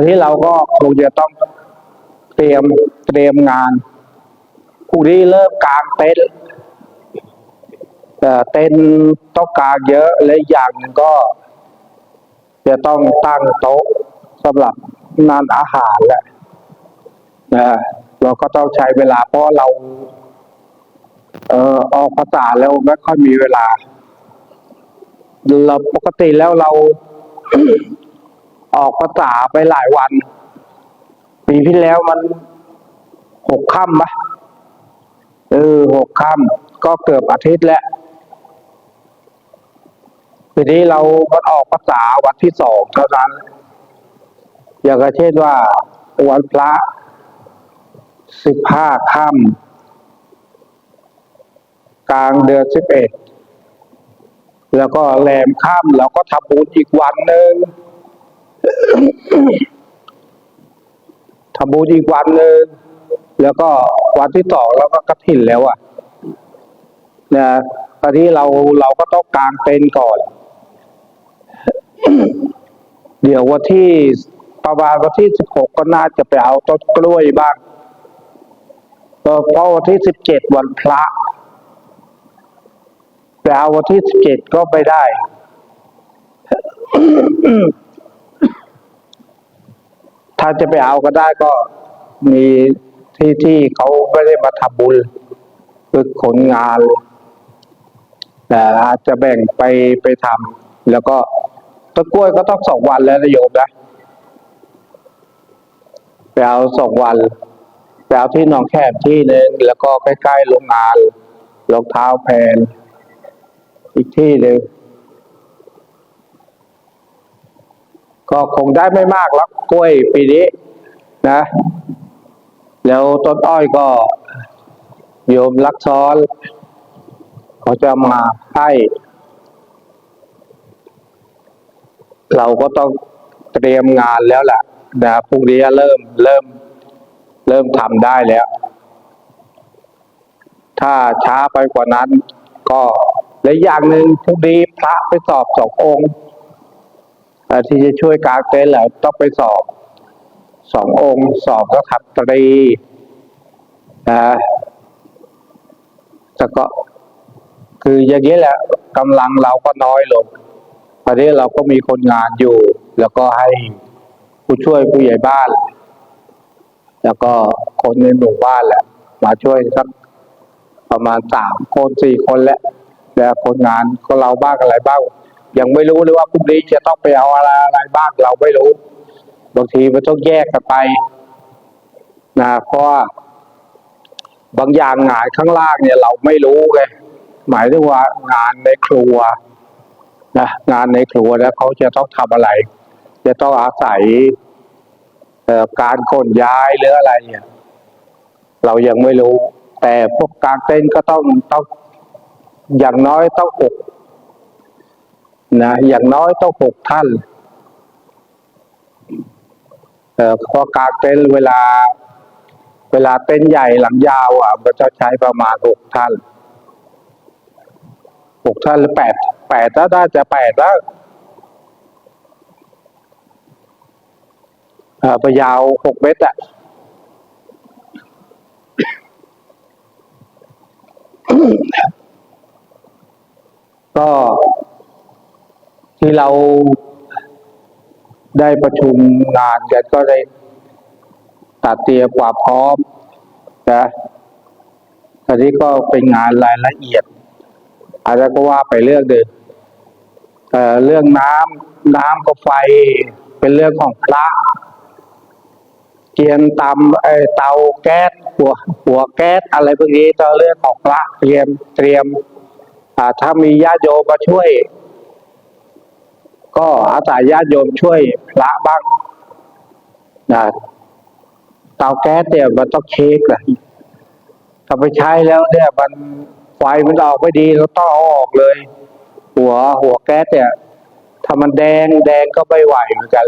นนี้เราก็คงจะต้องเตรียมเตรียมงานพรุ่งนี้เริ่มกลางเต็นท์เต็นท์ต้องกลางเยอะและอีกอย่างหนึ่งก็ จะต้องตั้งโต๊ะสำหรับนานอาหารแหละนะเราก็ต้องใช้เวลาเพราะเรา เออออกภาษาแล้วไม่ค่อยมีเวลา เราปกติแล้วเรา ออกภาษาไปหลายวัน ปีที่แล้วมันหกค่ำปะเออหกค่ำก็เกือบอาทิตย์แล้วทีนี้เรามันออกภาษาวันที่สองเท่านั้น อย่างเช่นว่าวันพระสิบห้าค่ำกลางเดือนสิบเอ็ดแล้วก็แรมค่ำเราก็ทำบุญอีกวันหนึ่ง ทำบุญอีกวันหนึ่งแล้วก็วันที่สองเราก็กระถินแล้วอะนะตอนนี้เราเราก็ต้องกางเต็นท์ก่อน เดี๋ยววันที่ประมาณวันที่สิบหกก็น่าจะไปเอาต้นกล้วยบ้างเออเพราะวันที่สิบเจ็ดวันพระไปเอาวันที่สิบเจ็ดก็ไม่ได้ ถ้าจะไปเอาก็ได้ก็มีที่ที่เขาไม่ได้มาทำบุญคือขนงานแต่อาจจะแบ่งไปไปทำแล้วก็ต้นกล้วยก็ต้องสองวันแล้วนะโยมนะไปเอาสองวันไปเอาที่หนองแคบที่หนึ่งแล้วก็ใกล้ๆโรงงานรองเท้าแพนอีกที่หนึ่ง ก็คงได้ไม่มากแล้วกล้วยปีนี้นะ แล้วต้นอ้อยก็โยมรักซ้อนเขาจะมาให้ เราก็ต้องเตรียมงานแล้วแหละนะพรุ่งนี้เริ่มเริ่ม เริ่มทำได้แล้ว ถ้าช้าไปกว่านั้น ก็และอย่างหนึ่งพรุ่งนี้พระไปสอบสององค์ ที่จะช่วยกางเต็นท์แล้วต้องไปสอบสององค์ สอบก็ขับตรีนะแต่ก็คืออย่างนี้แหละกำลังเราก็น้อยลงตอนนี้เราก็มีคนงานอยู่ แล้วก็ให้ผู้ช่วยผู้ใหญ่บ้าน แล้วก็คนในหมู่บ้านแหละ มาช่วยสักประมาณสามคนสี่คนแล้วแล้วคนงานก็เราบ้างอะไรบ้าง ยังไม่รู้เลยว่าพรุ่งนี้จะต้องไปเอาอะไรอะไรบ้างเราไม่รู้ บางทีมันต้องแยกกันไปนะเพราะบางอย่างงานข้างล่างเนี่ย เราไม่รู้ไงหมายถึงว่างานในครัวนะงานในครัวแล้วเขาจะต้องทำอะไร จะต้องอาศัยการขนย้ายหรืออะไรเนี่ย เรายังไม่รู้ แต่พวกกางเต็นก็ต้องต้องอย่างน้อยต้องหก นะอย่างน้อยต้องหกท่านเอ่อพอกางเต็นเวลา เวลาเต็นใหญ่หลังยาวอะมันจะใช้ประมาณหกท่านหกท่านหรือแปดแปดถ้าน่าจะแปดแล้วเอ่อไปยาวหกเมตรอะก็ ที่เราได้ประชุมงานกันก็ได้ตัดเตรียมความพร้อมนะอันนี้ก็เป็นงานรายละเอียด อาจจะก็ว่าไปเรื่องเดิมเอ่เรื่องน้ำน้ำกับไฟเป็นเรื่องของพระเกียนตำเอเตาแก๊สหัวหัวแก๊สอะไรพวกนี้ก็เรื่องของพระเตรียมเตรียมถ้ามีญาติโยมมาช่วย ก็อาศัยญาติโยมช่วยพระบ้างนะเตาแก๊สเนี่ยมันต้องเช็คเลยถ้าไปใช้แล้วเนี่ยมันไฟมันออกไม่ดีเราต้องเอาออกเลย หัวหัวแก๊สเนี่ยถ้ามันแดงแดงก็ไม่ไหวเหมือนกัน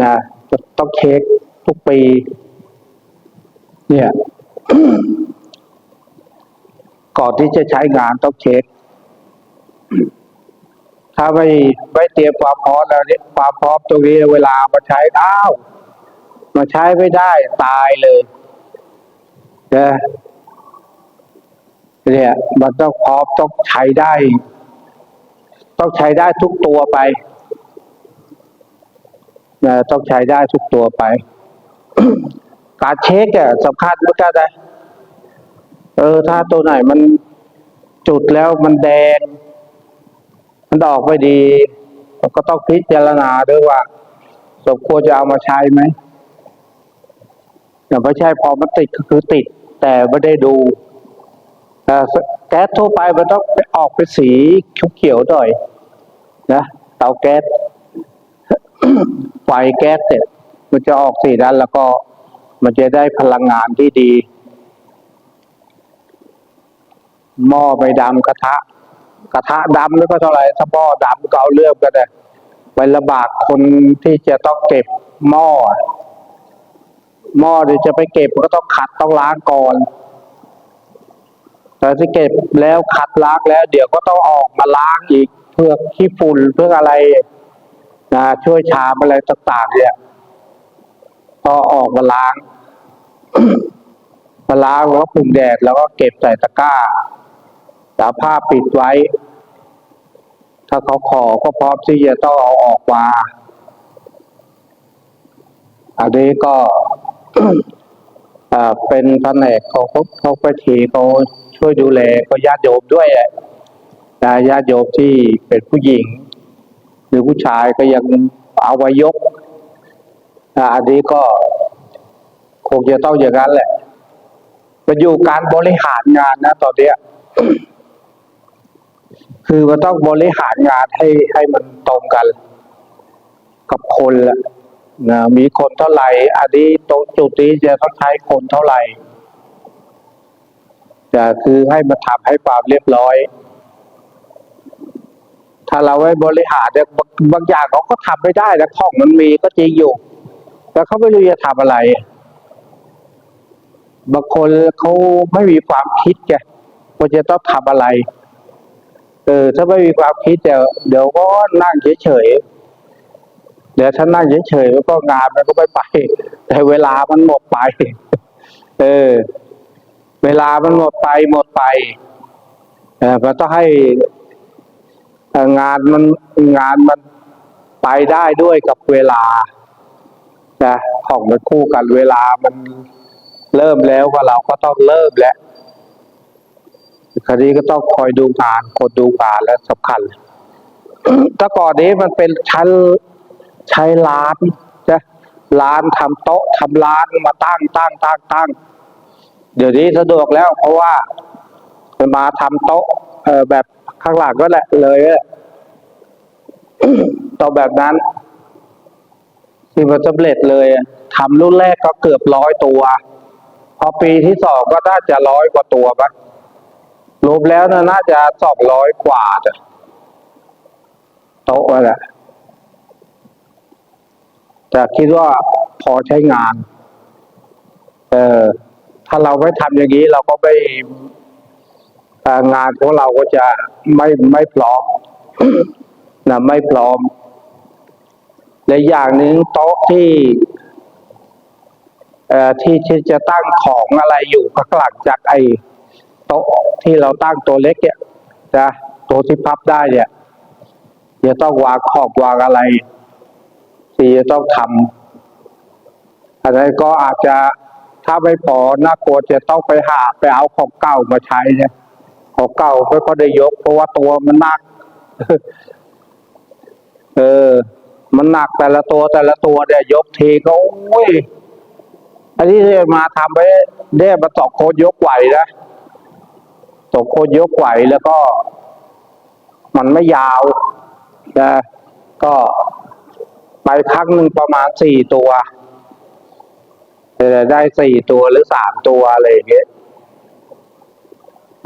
นะต้องเช็คทุกปี เนี่ยก่อนที่จะใช้งานต้องเช็ค ถ้าไม่ไม่เตรียมความพร้อมแล้วเนี่ยความพร้อมตรงนี้เวลามาใช้อ้าวมาใช้ไม่ได้ตายเลยนะเนี่ยมันต้องพร้อมต้องใช้ได้ ต้องใช้ได้ทุกตัวไปนะต้องใช้ได้ทุกตัวไป การเช็คอะสำคัญเหมือนกันนะเออ ถ้าตัวไหนมันจุดแล้วมันแดง มันออกไม่ดีก็ต้องพิจารณาด้วยว่าสมควรจะเอามาใช้ไหมอย่าไม่ใช่พอมันติดก็คือติด แต่ไม่ได้ดูแก๊สทั่วไปมันต้องไปออกเป็นสีเขียวๆหน่อยนะเตาแก๊สไฟแก๊สเนี่ยมันจะออกสีนั้นแล้วก็มันจะได้พลังงานที่ดี หม้อไม่ดำกระทะ กระทะดำไม่ก็เท่าไหร่ถ้าหม้อดำก็เอาเรื่องกันเลยไปลำบากคนที่จะต้องเก็บหม้อ หม้อเดี๋ยวจะไปเก็บก็ต้องขัดต้องล้างก่อนแต่ที่เก็บแล้วขัดล้างแล้ว เดี๋ยวก็ต้องออกมาล้างอีกเพื่อขี้ฝุ่นเพื่ออะไรนะช่วยชามอะไรต่างๆเนี่ยพอออกมาล้างมาล้างแล้วก็ผึ่งแดดแล้วก็เก็บใส่ตะกร้า เอาผ้าปิดไว้ ถ้าเขาขอก็พร้อมที่จะต้องเอาออกมา อันนี้ก็อ่าเป็นแผนกเขาเขาเขาไปทีเขาช่วยดูแลก็ญาติโยมด้วยนะญาติโยมที่เป็นผู้หญิง หรือผู้ชายก็ยังเอาไว้ยกอันนี้ก็คงจะต้องอย่างนั้นแหละมันอยู่การบริหารงานนะตอนเนี้ย คือมันต้องบริหารงานให้ให้มันตรงกัน กับคนละนะมีคนเท่าไหร่ อันนี้ตรงจุดนี้จะต้องใช้คนเท่าไหร่จะคือให้มาทำให้ความเรียบร้อย ถ้าเราไม่บริหารเนี่ยบางบางอย่างเขาก็ทำไม่ได้นะของมันมีก็จริงอยู่ แต่เขาไม่รู้จะทำอะไร บางคนเขาไม่มีความคิดไงว่าจะต้องทำอะไร เออถ้าไม่มีความคิดเดี๋ยวเดี๋ยวก็นั่งเฉยๆเดี๋ยวถ้านั่งเฉยๆแล้วก็งานมันก็ไม่ไป แต่เวลามันหมดไป เออ เวลามันหมดไปหมดไปเออมันต้องให้งานมันงานมันไปได้ด้วยกับเวลานะของมันคู่กันเวลามันเริ่มแล้วก็เราก็ต้องเริ่มแล้ว คราวนี้ก็ต้องคอยดูงานคนดูงานและสำคัญแต่ก่อนนี้มันเป็นชั้นใช้ร้านนะร้านทำโต๊ะทำร้านมาตั้งตั้งตั้งตั้งเดี๋ยวนี้สะดวกแล้ว เพราะว่ามันมาทำโต๊ะเออแบบข้างหลังก็แหละเลยต๊ะแบบนั้นที่มันสำเร็จเลยทำรุ่นแรกก็เกือบร้อยตัว พอปีที่สองก็น่าจะร้อยกว่าตัวปะ รวมแล้วนะน่าจะสองร้อยกว่าจ้ะโต๊ะอะแหละแต่คิดว่าพอใช้งาน เออถ้าเราไม่ทำอย่างนี้เราก็ไม่งานของเราก็จะไม่ไม่พร้อมนะไม่พร้อม และอย่างหนึ่งโต๊ะที่ที่ที่จะตั้งของอะไรอยู่ข้างหลังจากไอ้ โต๊ะที่เราตั้งตัวเล็กเนี่ยนะตัวที่พับได้เนี่ยจะต้องวางขอบวางอะไร ที่จะต้องทำอันนั้นก็อาจจะถ้าไม่พอน่ากลัวจะต้องไปหาไปเอาของเก่ามาใช้เนี่ยของเก่าไม่ค่อยได้ยก เพราะว่าตัวมันหนัก เออ มันหนักแต่ละตัวแต่ละตัวเนี่ยยกทีก็โอ้ยอันนี้มาทำไว้ได้มาตอกโคนยกไหวนะ ตกโคนยกไหวแล้วก็ มันไม่ยาวนะก็ไปครั้งหนึ่งประมาณสี่ตัวแต่ได้สี่ตัวหรือสามตัวอะไรอย่างเงี้ย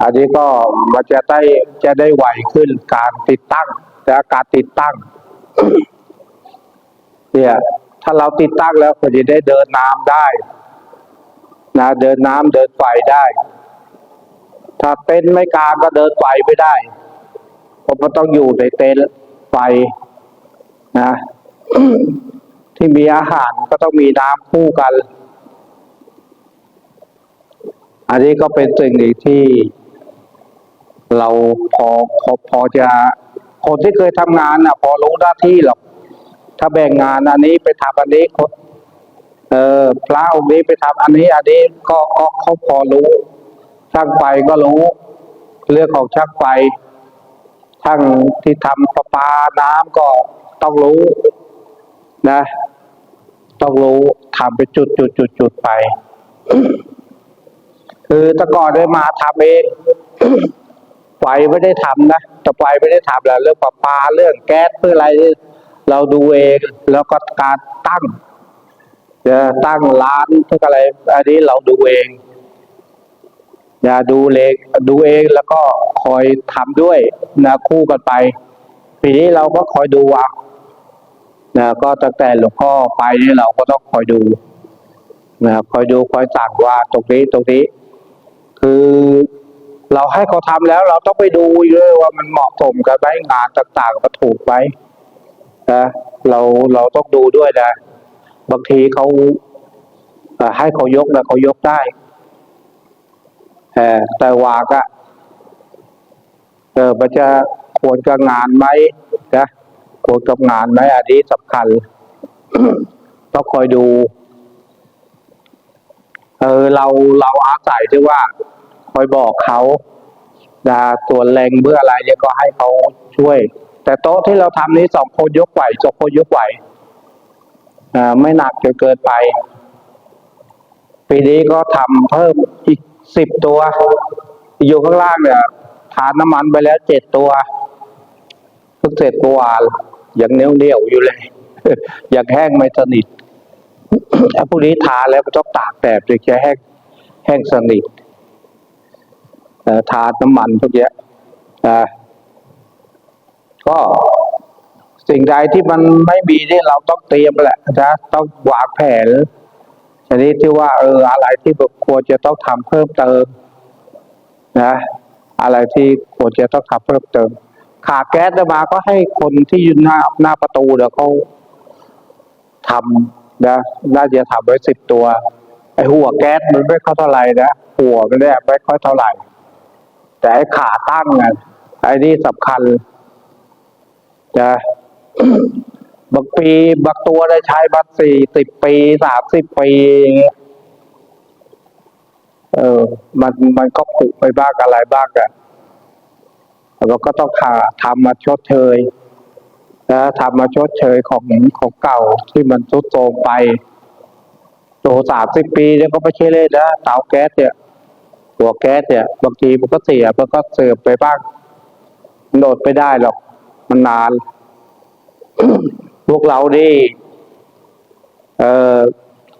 อันนี้ก็มันจะได้จะได้ไวขึ้นการติดตั้งและการติดตั้ง เนี่ยถ้าเราติดตั้งแล้วก็จะได้เดินน้ำได้นะเดินน้ำเดินไฟได้ ถ้าเต็นท์ไม่กลางก็เดินไฟไม่ได้เพราะมันต้องอยู่ในเต็นท์ไฟนะ ที่มีอาหารก็ต้องมีน้ำคู่กัน อันนี้ก็เป็นสิ่งหนึ่งที่เราพอพอพอจะคนที่เคยทำงานน่ะ พอรู้หน้าที่หรอกถ้าแบ่งงานอันนี้ไปทำอันนี้คนเออพระองค์นี้ไปทำอันนี้ อันนี้ก็ก็เขาพอรู้ ช่างไฟก็รู้ เรื่องของช่างไฟช่างที่ทำประปาน้ำก็ต้องรู้นะ ต้องรู้ทำไปจุดจุดจุดจุดไป คือแต่ก่อนได้มาทำเองไฟไม่ได้ทำนะแต่ไฟไม่ได้ทำแล้วเรื่องประปาเรื่องแก๊สเพื่ออะไรเราดูเองแล้วก็การตั้งจะตั้งร้านเพื่ออะไร อันนี้เราดูเอง อย่าดูเลงดูเองแล้วก็คอยทำด้วยนะคู่กันไปปีนี้เราก็คอยดูอะนะก็ตั้งแต่หลวงพ่อไปนี่เราก็ต้องคอยดูนะคอยดูคอยสั่งว่าตรงนี้ตรงนี้ คือเราให้เขาทำแล้ว เราต้องไปดูด้วยว่ามันเหมาะสมกับไหมงานต่างๆมันถูกไหมนะเราเราต้องดูด้วยนะ บางทีเขาให้เขายกนะเขายกได้ แต่วากอะเออมันจะควรกับงานไหมนะควรกับงานไหมอันนี้สำคัญต้องคอยดู เออเราเราอาศัยที่ว่า คอยบอกเขาดาส่วนแรงเบื่ออะไรเนี่ยก็ให้เขาช่วย แต่โต๊ะที่เราทำนี้สองคนยกไหวสองคนยกไหวอ่าไม่หนักจนเกินไป ปีนี้ก็ทำเพิ่มอีก สิบตัว อยู่ข้างล่างเนี่ยทานน้ำมันไปแล้วเจ็ดตัวเพิ่งเสร็จเมื่อวานยังเหนียวเหนียวๆอยู่เลยยังแห้งไม่สนิทถ้าพวกนี้ทาแล้วมันต้องตากแดดถึงจะแห้งแห้งสนิทเอ่ทาน้ำมันพวกเนี้ยก็สิ่งใดที่มันไม่มีนี่เราต้องเตรียมแหละนะต้องวางแผน ชนิดที่ว่าเอออะไรที่ควรจะต้องทำเพิ่มเติมนะอะไรที่ควรจะต้องทำเพิ่มเติม ขาแก๊สมาก็ให้คนที่อยู่หน้าหน้าประตูเดี๋ยวเขาทำนะน่าจะทำไว้สิบตัว ไอ้หัวแก๊สมันไม่ค่อยเท่าไหร่นะหัวมันเนี่ยไม่ค่อยเท่าไหร่ แต่ไอขาตั้งอะไอ้นี่สำคัญนะ บางปีบางตัวได้ใช้มาสี่สิบปีสามสิบปีอย่างเงี้ยเออ มันมันก็ผุไปบ้างอะไรบ้างอะแต่เราก็ต้องขาทำมาชดเชยนะทำมาชดเชยของของเก่าที่มันทุดโทรมไปโตสามสิบปีเนี่ยก็ไม่ใช่เล่นนะเตาแก๊สเนี่ยหัวแก๊สเนี่ยบางทีมันก็เสียมันก็เสื่อมไปบ้างมันโดไม่ได้หรอก มันนาน วกเรานี่เออ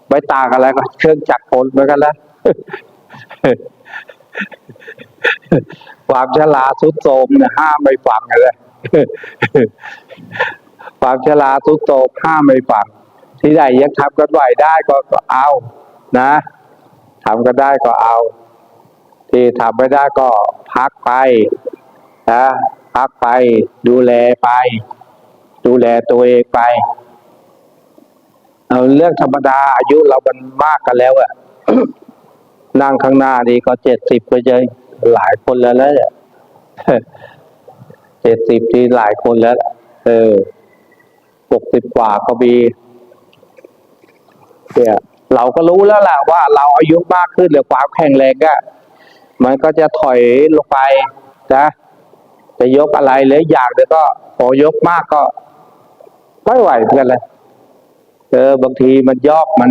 ไม่ต่างอะไรกับเครื่องจักรกลเหมือนกันแล้วความฉลาดสุดโทมเนี่ยห้ามไม่ฟังเลยความฉลาดสุดโทมห้ามไม่ฟังที่ไหนยังทำกันไหวได้ก็ก็เอานะทำกันได้ก็เอา ที่ทำไม่ได้ก็พักไปนะพักไปดูแลไป ดูแลตัวเองไป เอาเรื่องธรรมดาอายุเรามันมากกันแล้วอะนั่งข้างหน้านี่ก็เจ็ดสิบไปเจอหลายคนแล้วแล้วเนี่ยเจ็ดสิบที่หลายคนแล้ว เออหกสิบกว่าก็มีเนี่ยเราก็รู้แล้วล่ะว่าเราอายุมากขึ้นหรือความแข็งแรงก็มันก็จะถอยลงไปนะจะยกอะไรหรืออย่างเดี๋ยวก็พอยกมากก็ ไม่ไหวเหมือนกันเลยเออบางทีมันยอกมัน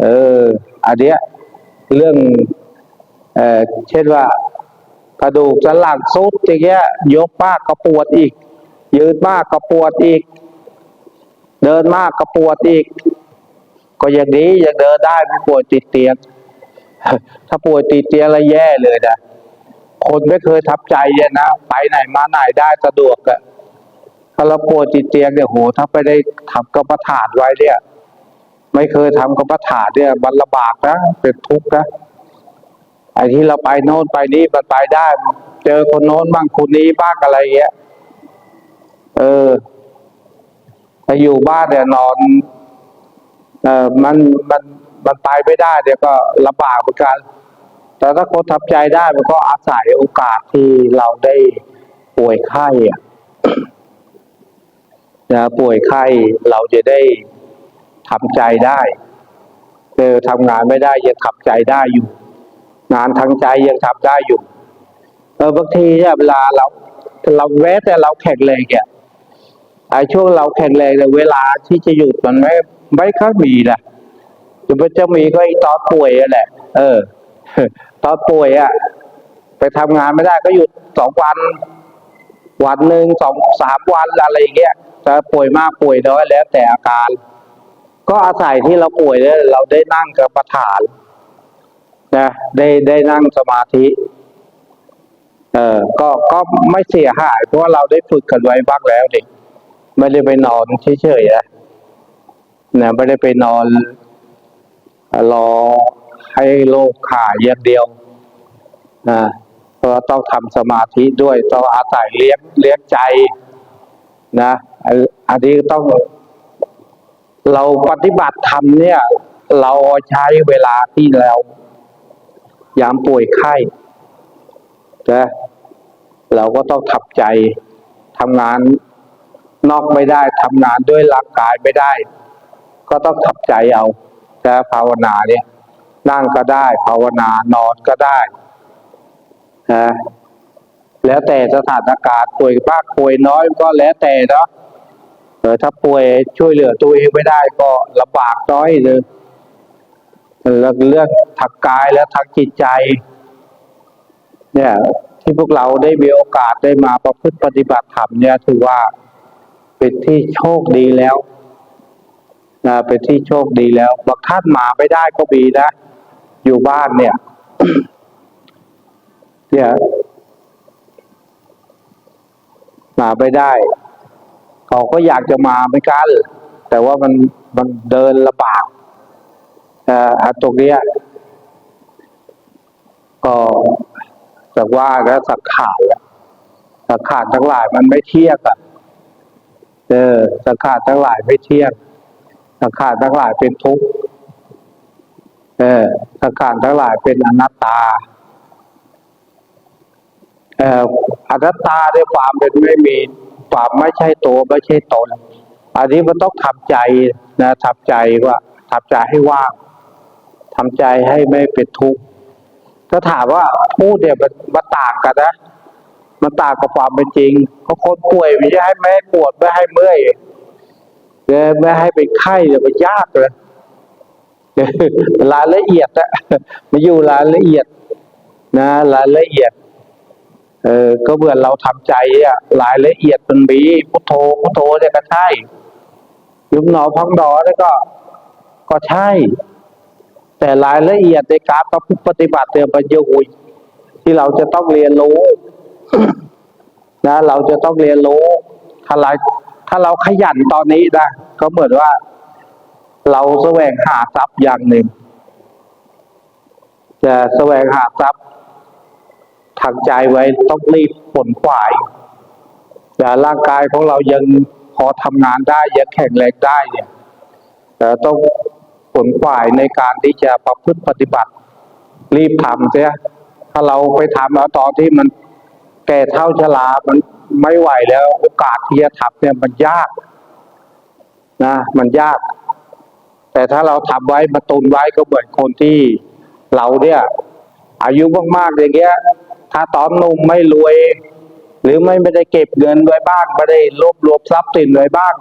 เอออันเนี้ยเรื่อง เออเช่นว่ากระดูกสันหลังซุดอย่างเงี้ยยกมากก็ปวดอีก ยืนมากก็ปวดอีก เดินมากก็ปวดอีก ก็อย่างนี้ยังเดินได้ไม่ปวดติดเตียง ถ้าปวดติดเตียงแล้วแย่เลยนะคนไม่เคยทับใจเนี่ยนะไปไหนมาไหนได้สะดวกอะาเราปวดติดเตียงเนี่ยโห ถ้าไปได้ทำกรรมฐานไว้เนี่ย ไม่เคยทำกรรมฐานเนี่ยมันลำบากนะเป็นทุกข์นะไอ้ที่เราไปโน่นไปนี่มันไปได้ เจอคนโน้นบ้างคนนี้บ้างอะไรเงี้ย เออถ้าอยู่บ้านเนี่ยนอน เออมันมันมันไปไม่ได้เดี๋ยวก็ลำบากเหมือนกัน แต่ถ้าคนทำใจได้มันก็อาศัยโอกาสที่เราได้ป่วยไข้อะ นะป่วยไข้เราจะได้ทำใจได้เออทำงานไม่ได้ยังขับใจได้อยู่ งานทางใจยังทำได้อยู่เออบางทีเนี่ยเวลาเราเราแม้แต่เราแข็งแรงเนี่ยไอ้ช่วงเราแข็งแรงเนี่ยเวลาที่จะหยุดมันไม่ไม่ค่อยมีนะจะมันจะมีก็ไอ้ตอนป่วยแหละ เออ ตอนป่วยอะไปทำงานไม่ได้ก็หยุดสองวัน วันหนึ่งสองสามวันอะไรอย่างเงี้ย จะป่วยมากป่วยน้อยแล้วแต่อาการ ก็อาศัยที่เราป่วยเนี่ยเราได้นั่งกับประฐานนะได้ได้นั่งสมาธิเออก็ก็ไม่เสียหาย เพราะว่าเราได้ฝึกกันไว้บ้างแล้วเด็กไม่ได้ไปนอนเฉยๆนะนะไม่ได้ไปนอนรอให้โลกขาอย่างเดียวนะเพราะว่าต้องทำสมาธิด้วยต้องอาศัยเลี้ยงเลี้ยงใจนะ อันนี้ต้องเราปฏิบัติธรรมเนี่ย เราใช้เวลาที่เรายามป่วยไข้นะเราก็ต้องทับใจทำงานนอกไม่ได้ทำงานด้วยร่างกายไม่ได้ ก็ต้องทับใจเอานะภาวนาเนี่ย นั่งก็ได้ ภาวนานอนก็ได้นะแล้วแต่สถานการณ์ป่วยมากป่วยน้อยก็แล้วแต่เนาะ เออถ้าป่วยช่วยเหลือตัวเองไม่ได้ก็ลำบากน้อยเลยแล้วเรื่องทางกายและทางจิตใจ เนี่ยที่พวกเราได้มีโอกาสได้มาประพฤติปฏิบัติธรรมเนี่ยถือว่าเป็นที่โชคดีแล้วนะเป็นที่โชคดีแล้วบางท่านมาไม่ได้ก็มีนะ อยู่บ้านเนี่ย เนี่ยมาไม่ได้ เขาก็อยากจะมาเหมือนกัน แต่ว่ามันมันเดินลำบากอัตรงนี้ก็จากว่าแล้วสังขารสังขารทั้งหลายมันไม่เที่ยงอะเออสังขารทั้งหลายไม่เที่ยงสังขารทั้งหลายเป็นทุกข์เออสังขารทั้งหลายเป็นอนัตตาเอ่ออนัตตาด้วยความเป็นไม่มี ความไม่ใช่ตัวไม่ใช่ตน อันนี้มันต้องทำใจนะทำใจว่าทำใจให้ว่างทำใจให้ไม่เป็นทุกข์ถ้าถามว่าพูดเนี่ยมันมันต่างกันนะ มันต่างกับความเป็นจริงเพราะคนป่วยไม่ใช่ให้ไม่ให้ปวดไม่ให้เมื่อยไม่ให้เป็นไข้เนี่ยมันยากเลยรายละเอียดนะมาอยู่รายละเอียดนะรายละเอียด เออก็เหมือนเราทำใจอะรายละเอียดมันมีพุทโธพุทโธเนี่ยก็ใช่ยุบหนอพองหนอเนี่ยก็ ก็ใช่ แต่รายละเอียดในการประพฤติปฏิบัติเนี่ยมันเยอะอุยที่เราจะต้องเรียนรู้นะเราจะต้องเรียนรู้ถ้าเราถ้าเราขยันตอนนี้นะก็เหมือนว่า เราแสวงหาทรัพย์อย่างหนึ่งจะแสวงหาทรัพย์ ทางใจไว้ต้องรีบผลขวายแต่ร่างกายของเรายังพอทำงานได้ยังแข็งแรงได้เนี่ยแต่ต้องผลขวายในการที่จะประพฤติปฏิบัติ รีบทำเสียถ้าเราไปทำแล้วตอนที่มันแก่เท่าชรามันไม่ไหวแล้วโอกาสที่จะทำเนี่ยมันยากนะมันยาก แต่ถ้าเราทำไว้มาตุนไว้ก็เหมือนคนที่เราเนี่ย อายุมากๆอย่างเงี้ย ถ้าตอนหนุ่มไม่รวย หรือไม่ไม่ได้เก็บเงินไว้บ้างไม่ได้รวบรวมทรัพย์สินไว้บ้าง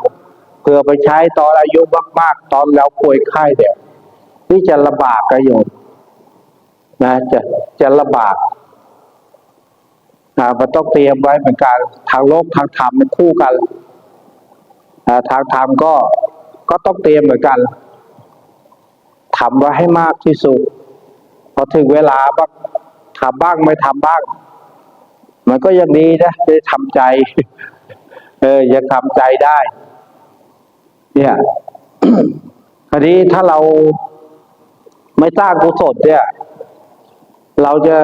เพื่อไปใช้ตอนอายุมากๆ ตอนเราป่วยไข้เนี่ยนี่จะลำบากกระโยชน์นะจะจะลำบากอ่ามันต้องเตรียมไว้เหมือนกันทางโลกทางธรรมมันคู่กันอ่าทางธรรมก็ก็ต้องเตรียมเหมือนกันทำไว้ให้มากที่สุดพอถึงเวลาบ้าง ทำบ้างไม่ทำบ้าง มันก็ยังดีนะได้ทำใจ เออ ยังทำใจได้ เนี่ยคราวนี้ถ้าเราไม่สร้างกุศลเนี่ย เราจะ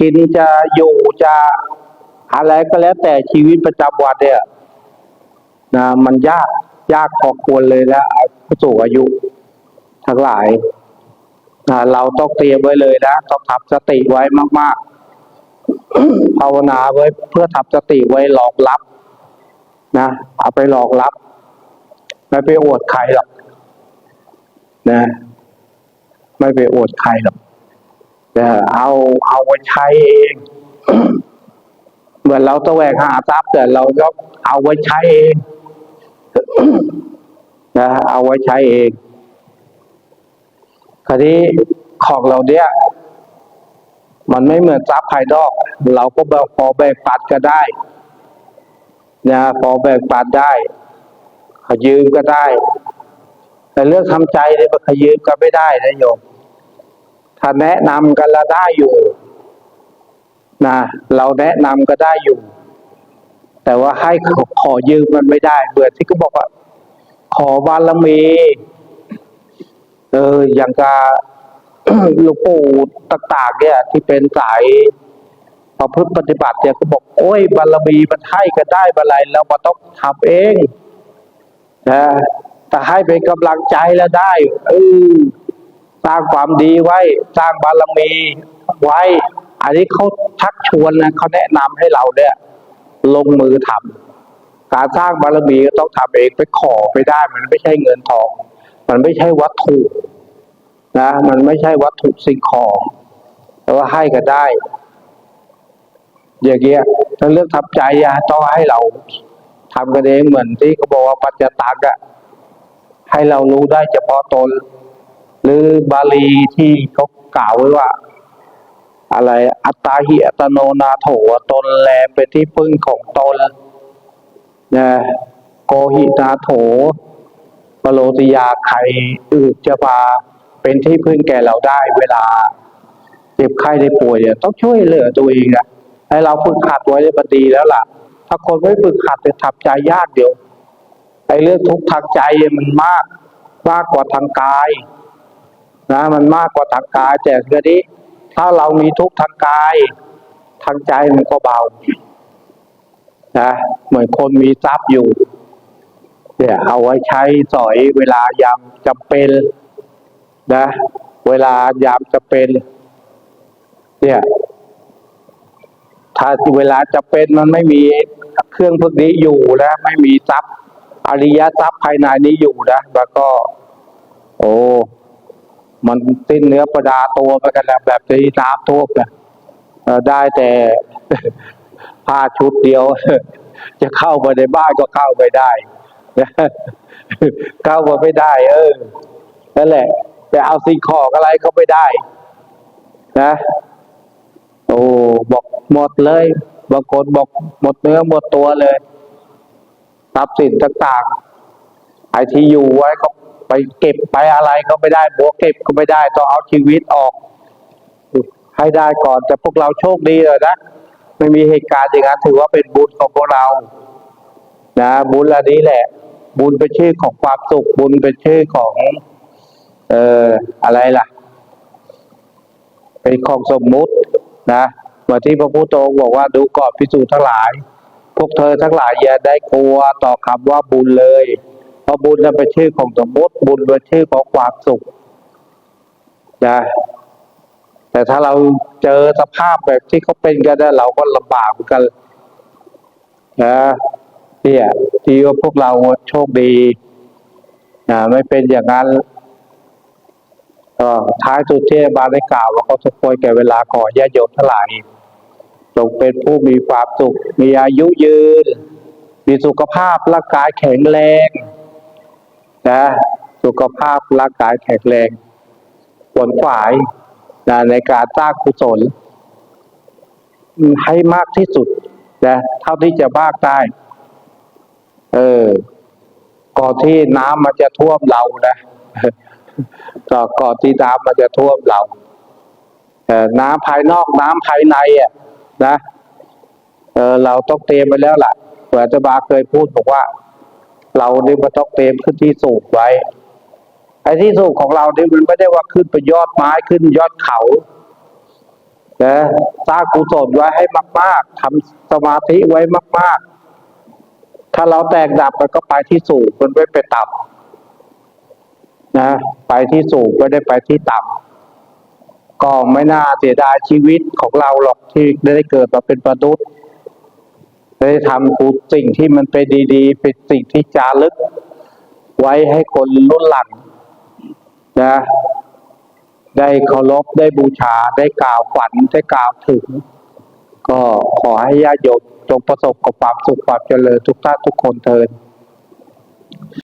กินจะอยู่จะอะไรก็แล้วแต่ชีวิตประจำวันเนี่ยนะมันยากยากพอควรเลยนะผู้สูงอายุทั้งหลาย เราต้องเตรียมไว้เลยนะต้องทำสติไว้มาก ๆ ภาวนาไว้เพื่อทำสติไว้รองรับ นะเอาไปรองรับไม่ไปอวดใครหรอกนะ ไม่ไปอวดใครหรอกแต่เอาเอาไว้ใช้เองเหมือนเราแสวงหาทรัพย์แต่เราก็เอาไว้ใช้เองนะเอาไว้ใช้เอง คราวนี้ของเราเนี้ยมันไม่เหมือนทรัพย์ภายนอก เราก็แบบพอแบ่งปันก็ได้นะพอแบ่งปันได้ขยืมก็ได้ แต่เรื่องทำใจเนี่ยมันขยืมกันไม่ได้นะโยม ถ้าแนะนำกันละได้อยู่นะเราแนะนำก็ได้อยู่ แต่ว่าให้ขอขอยืมมันไม่ได้เบื่อที่ก็บอกว่า ขอบารมี เอออย่างกาหลวงปู่ต่าง ๆ เนี่ย ที่เป็นสายประพฤติปฏิบัติเนี่ยก็บอกโอ้ยบารมีมันให้ก็ได้บอะไรแล้วมันต้องทำเองนะแต่ให้เป็นกำลังใจแล้วได้เออสร้างความดีไว้ สร้างบารมีไว้ อันนี้เขาชักชวนนะเขาแนะนำให้เราเนี่ย ลงมือทำการสร้างบารมีก็ต้องทำเองไปขอไปได้มันไม่ใช่เงินทอง มันไม่ใช่วัตถุนะ มันไม่ใช่วัตถุสิ่งของแต่ว่าให้ก็ได้ อย่างเงี้ยถ้าเรื่องทำใจอะต้องให้เราทำกันเองเหมือนที่เขาบอกว่าปัจจตักอะให้เรารู้ได้เฉพาะตน หรือบาลีที่เขากล่าวไว้ว่า อะไร อัตตาหิอัตโนนาโถตนแลเป็นที่พึ่งของตนนะโกหินาโถ ปโลติยาใครอื่นจะมาเป็นที่พึ่งแก่เราได้เวลาเจ็บไข้ได้ป่วยเนี่ยต้องช่วยเหลือตัวเองนะให้เราฝึกขัดไว้ได้บันดีแล้วล่ะ ถ้าคนไม่ฝึกขัดจะทับใจยากเดี๋ยวไอ้เรื่องทุกข์ทางใจมันมากมากกว่าทางกายนะมันมากกว่าทางกายแต่ก็นี้ถ้าเรามีทุกข์ทางกาย ทางใจมันก็เบานะเหมือนคนมีทรัพย์อยู่ เนี่ยเอาไว้ใช้สอยเวลายามจำเป็นนะ เวลายามจะเป็น เนี่ย ถ้าเวลาจะเป็นมันไม่มีเครื่องพวกนี้อยู่นะไม่มีทรัพย์ อริยทรัพย์ภายในนี้อยู่นะแล้วก็ โอ้มันสิ้นเนื้อประดาตัวไปกันแล้วแบบที่น้ำท่วมนะเอ่อได้แต่ผ้าชุดเดียว จะเข้าไปในบ้านก็เข้าไปได้ เข้ามาไม่ได้ เออ นั่นแหละไปเอาสิ่งของอะไรก็ไม่ได้ นะ โอ้บอกหมดเลย บางคนบอกหมดเนื้อหมดตัวเลยทรัพย์สินต่างๆ ไอที่อยู่ไว้ก็ไปเก็บไปอะไรก็ไม่ได้บัวเก็บก็ไม่ได้ ต้องเอาชีวิตออก ให้ได้ก่อน แต่พวกเราโชคดีเลยนะไม่มีเหตุการณ์อย่างนั้นถือว่าเป็นบุญของพวกเรา นะ บุญละนี้แหละ บุญเป็นชื่อของความสุข บุญเป็นชื่อของ เอ่ออะไรล่ะ เป็นของสมมุตินะเหมือนที่พระพุทธองค์บอกว่าดูก่อนพิสูจน์ทั้งหลาย พวกเธอทั้งหลายอย่าได้กลัวต่อคำว่าบุญเลยเพราะบุญนั้นเป็นชื่อของสมมุติบุญเป็นชื่อของความสุขนะแต่ถ้าเราเจอสภาพแบบที่เขาเป็นกันเราก็ลำบากเหมือนกันนะ เนี่ยที่ว่าพวกเราโชคดีนะไม่เป็นอย่างนั้นก็ท้ายสุดเที่บาได้กล่าวว่าเขาสมควรแก่เวลาขอญาติโยมทั้งหลายจงเป็นผู้มีความสุข มีอายุยืน มีสุขภาพร่างกายแข็งแรงนะสุขภาพร่างกายแข็งแรงผลฝ่ายนะในการสร้างกุศลให้มากที่สุดนะเท่าที่จะมากได้ เออก่อนที่น้ำมันจะท่วมเรานะก็ก่อนที่น้ำมันจะท่วมเราเอ่อน้ำภายนอกน้ำภายในอะ นะเออเราต้องเตรียมไปแล้วล่ะเหมือนอาจาบาเคยพูดบอกว่า เราเนี่ยมันต้องเตรียมขึ้นที่สูงไว้ไอ้ที่สูงของเราเนี่ยมันไม่ได้ว่าขึ้นไปยอดไม้ขึ้นยอดเขานะสร้างกุศลไว้ให้มาก ๆทำสมาธิไว้มาก ๆ ถ้าเราแตกดับมันก็ไปที่สูงมันไม่ไปต่ำนะ ไปที่สูงไม่ได้ไปที่ต่ำก็ไม่น่าเสียดายชีวิตของเราหรอกที่ได้เกิดมาเป็นมนุษย์ได้ทำกูสิ่งที่มันเป็นดี ๆ เป็นสิ่งที่จารึก ไว้ให้คนรุ่นหลังนะ ได้เคารพได้บูชาได้กล่าวฝันได้กล่าวถึง ก็ขอให้ญาติโยม จงประสบกับความสุขความเจริญทุกท่านทุกคนเทิน